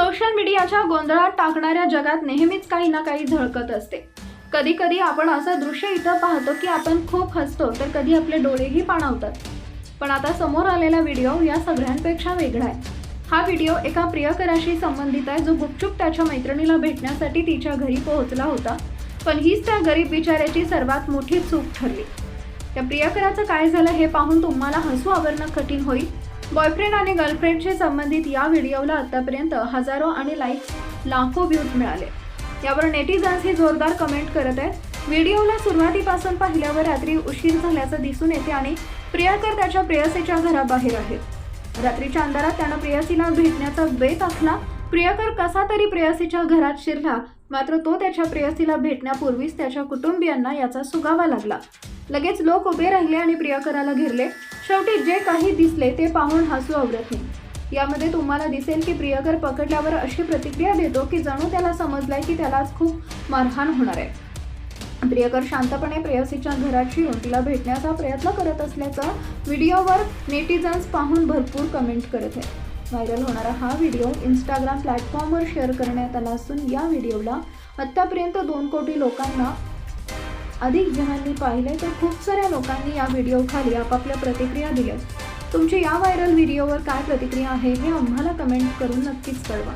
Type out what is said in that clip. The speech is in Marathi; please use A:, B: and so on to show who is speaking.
A: सोशल मीडियाच्या गोंधळात टाकणाऱ्या जगात नेहमीच काही ना काही झळकत असते. कधी कधी आपण असं दृश्य इथं पाहतो की आपण खूप हसतो तर कधी आपले डोळेही पाणावतात. पण आता समोर आलेला व्हिडिओ या सगळ्यांपेक्षा वेगळा आहे. हा व्हिडिओ एका प्रियकराशी संबंधित आहे जो गुपचूप त्याच्या मैत्रिणीला भेटण्यासाठी तिच्या घरी पोहोचला होता. पण हीच त्या गरीब बिचाऱ्याची सर्वात मोठी चूक ठरली. त्या प्रियकराचं काय झालं हे पाहून तुम्हाला हसू आवरणं कठीण होईल? बॉयफ्रेंड आणि गर्लफ्रेंडशी संबंधित या व्हिडिओला आतापर्यंत हजारो आणि लाईक्स लाखो व्ह्यूज मिळाले. यावर नेटिझन्स हे जोरदार कमेंट करत आहेत. व्हिडिओला सुरुवातीपासून पाहिल्यावर रात्री उशीर झाल्याचं दिसून येते आणि प्रियकर त्याच्या प्रेयसीच्या घराबाहेर आहेत रात्रीच्या अंधारात त्यानं प्रेयसीला भेटण्याचा बेत आखला. प्रियकर कसा तरी प्रेयसीच्या घरात शिरला मात्र तो त्याच्या प्रेयसीला भेटण्यापूर्वीच त्याच्या कुटुंबियांना याचा सुगावा लागला. लगेच लोक उभे राहिले आणि प्रियकराला घेरले. शेवटी जे काही दिसले ते पाहून हसू आवडत नाही. यामध्ये तुम्हाला दिसेल की प्रियकर पकडल्यावर अशी प्रतिक्रिया देतो की जणू त्याला समजलाय की त्याला खूप मारहाण होणार आहे. प्रियकर शांतपणे प्रेयसीच्या घरात शिरून तिला भेटण्याचा प्रयत्न करत असल्याचं व्हिडिओवर नेटिझन्स पाहून भरपूर कमेंट करत आहेत. व्हायरल होणारा हा व्हिडिओ इंस्टाग्राम प्लॅटफॉर्मवर शेअर करण्यात आला असून या व्हिडिओला आत्तापर्यंत दोन कोटी लोकांना अधिक जणांनी पाहिले तर खूप साऱ्या लोकांनी या व्हिडिओखाली आपापल्या प्रतिक्रिया दिल्या तुमची या व्हायरल व्हिडिओवर काय प्रतिक्रिया आहे हे आम्हाला कमेंट करून नक्कीच कळवा.